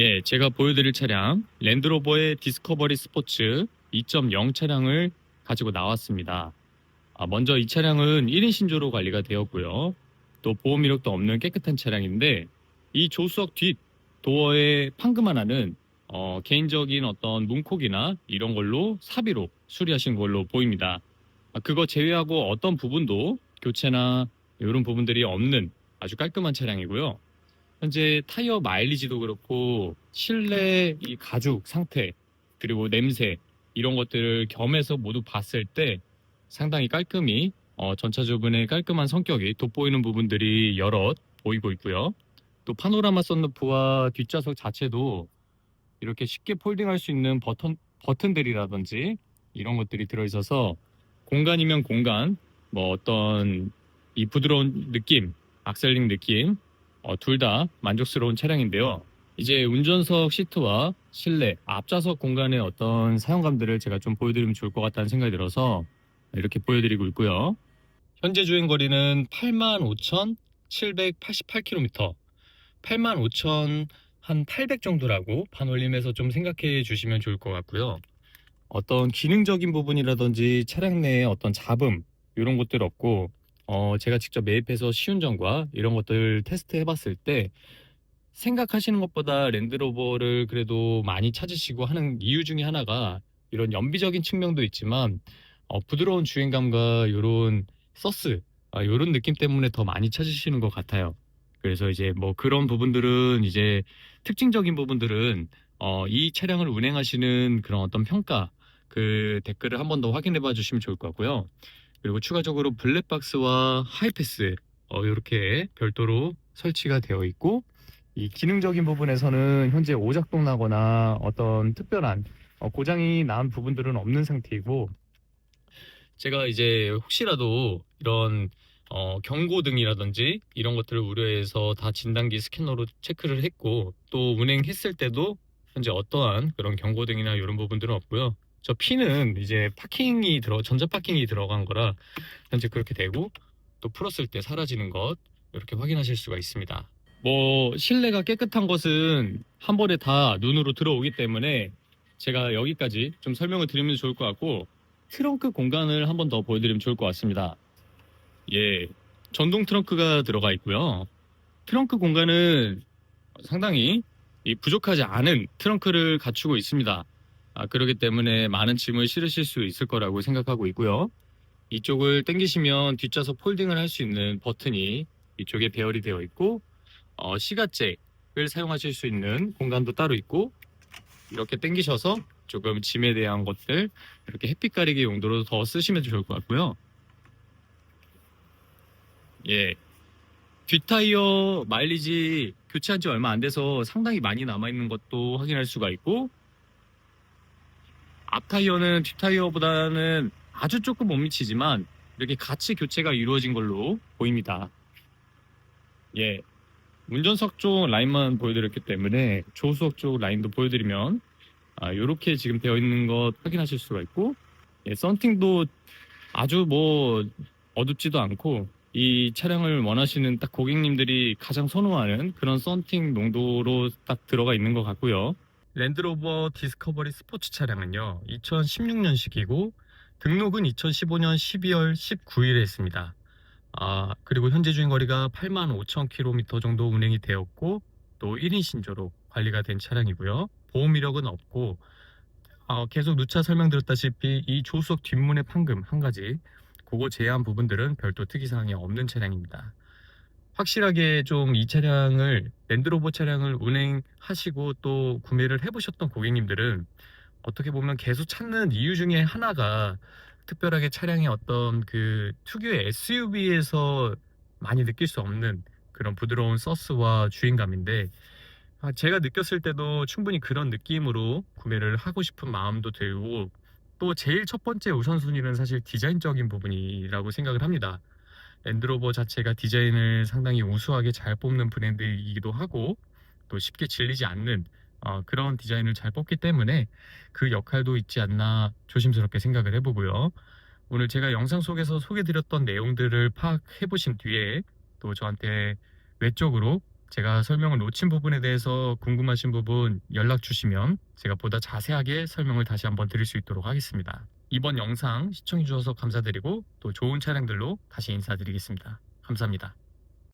예, 제가 보여드릴 차량 랜드로버의 디스커버리 스포츠 2.0 차량을 가지고 나왔습니다. 아, 먼저 이 차량은 1인 신조로 관리가 되었고요. 또 보험 이력도 없는 깨끗한 차량인데 이 조수석 뒷 도어의 판금 하나는 어, 개인적인 어떤 문콕이나 이런 걸로 사비로 수리하신 걸로 보입니다. 아, 그거 제외하고 어떤 부분도 교체나 이런 부분들이 없는 아주 깔끔한 차량이고요. 현재 타이어 마일리지도 그렇고 실내 이 가죽 상태 그리고 냄새 이런 것들을 겸해서 모두 봤을 때 상당히 깔끔히 어, 전차주분의 깔끔한 성격이 돋보이는 부분들이 여럿 보이고 있고요. 또 파노라마 썬루프와 뒷좌석 자체도 이렇게 쉽게 폴딩할 수 있는 버튼 버튼들이라든지 이런 것들이 들어있어서 공간이면 공간 뭐 어떤 이 부드러운 느낌 악셀링 느낌 어, 둘 다 만족스러운 차량인데요. 이제 운전석 시트와 실내 앞좌석 공간의 어떤 사용감들을 제가 좀 보여드리면 좋을 것 같다는 생각이 들어서 이렇게 보여드리고 있고요. 현재 주행 거리는 85,788km, 85,한800 정도라고 반올림해서 좀 생각해 주시면 좋을 것 같고요. 어떤 기능적인 부분이라든지 차량 내의 어떤 잡음 이런 것들 없고 어, 제가 직접 매입해서 시운전과 이런 것들 테스트 해봤을 때 생각하시는 것보다 랜드로버를 그래도 많이 찾으시고 하는 이유 중에 하나가 이런 연비적인 측면도 있지만 어, 부드러운 주행감과 이런 서스 아, 이런 느낌 때문에 더 많이 찾으시는 것 같아요. 그래서 이제 뭐 그런 부분들은 이제 특징적인 부분들은 어, 이 차량을 운행하시는 그런 어떤 평가 그 댓글을 한 번 더 확인해 봐 주시면 좋을 것 같고요. 그리고 추가적으로 블랙박스와 하이패스 어, 이렇게 별도로 설치가 되어 있고 이 기능적인 부분에서는 현재 오작동 나거나 어떤 특별한 어, 고장이 난 부분들은 없는 상태이고 제가 이제 혹시라도 이런 어, 경고등이라든지 이런 것들을 우려해서 다 진단기 스캐너로 체크를 했고 또 운행했을 때도 현재 어떠한 그런 경고등이나 이런 부분들은 없고요. 저 P는 이제 파킹이 들어 전자 파킹이 들어간 거라 현재 그렇게 되고 또 풀었을 때 사라지는 것 이렇게 확인하실 수가 있습니다. 뭐 실내가 깨끗한 것은 한 번에 다 눈으로 들어오기 때문에 제가 여기까지 좀 설명을 드리면 좋을 것 같고 트렁크 공간을 한 번 더 보여드리면 좋을 것 같습니다. 예, 전동 트렁크가 들어가 있고요. 트렁크 공간은 상당히 이 부족하지 않은 트렁크를 갖추고 있습니다. 아, 그렇기 때문에 많은 짐을 실으실 수 있을 거라고 생각하고 있고요. 이쪽을 당기시면 뒷좌석 폴딩을 할 수 있는 버튼이 이쪽에 배열이 되어 있고 어, 시가잭을 사용하실 수 있는 공간도 따로 있고 이렇게 당기셔서 조금 짐에 대한 것들 이렇게 햇빛 가리기 용도로 더 쓰시면 좋을 것 같고요. 예. 뒷타이어 마일리지 교체한 지 얼마 안 돼서 상당히 많이 남아있는 것도 확인할 수가 있고 앞 타이어는 뒷 타이어보다는 아주 조금 못 미치지만 이렇게 같이 교체가 이루어진 걸로 보입니다. 예. 운전석 쪽 라인만 보여드렸기 때문에 조수석 쪽 라인도 보여드리면 아, 이렇게 지금 되어 있는 것 확인하실 수가 있고 예, 썬팅도 아주 뭐 어둡지도 않고 이 차량을 원하시는 딱 고객님들이 가장 선호하는 그런 썬팅 농도로 딱 들어가 있는 것 같고요. 랜드로버 디스커버리 스포츠 차량은요 2016년식이고 등록은 2015년 12월 19일에 했습니다. 아 그리고 현재 주행 거리가 8만 5천 킬로미터 정도 운행이 되었고 또 1인 신조로 관리가 된 차량이고요. 보험 이력은 없고 어, 계속 누차 설명드렸다시피 이 조수석 뒷문의 판금 한 가지 그거 제외한 부분들은 별도 특이사항이 없는 차량입니다. 확실하게 좀 이 차량을 랜드로버 차량을 운행하시고 또 구매를 해보셨던 고객님들은 어떻게 보면 계속 찾는 이유 중에 하나가 특별하게 차량의 어떤 그 특유의 SUV에서 많이 느낄 수 없는 그런 부드러운 서스와 주행감인데 아, 제가 느꼈을 때도 충분히 그런 느낌으로 구매를 하고 싶은 마음도 들고 또 제일 첫 번째 우선순위는 사실 디자인적인 부분이라고 생각을 합니다. 랜드로버 자체가 디자인을 상당히 우수하게 잘 뽑는 브랜드이기도 하고 또 쉽게 질리지 않는 어, 그런 디자인을 잘 뽑기 때문에 그 역할도 있지 않나 조심스럽게 생각을 해보고요. 오늘 제가 영상 속에서 소개드렸던 내용들을 파악해 보신 뒤에 또 저한테 외적으로 제가 설명을 놓친 부분에 대해서 궁금하신 부분 연락 주시면 제가 보다 자세하게 설명을 다시 한번 드릴 수 있도록 하겠습니다. 이번 영상 시청해 주셔서 감사드리고 또 좋은 차량들로 다시 인사드리겠습니다. 감사합니다.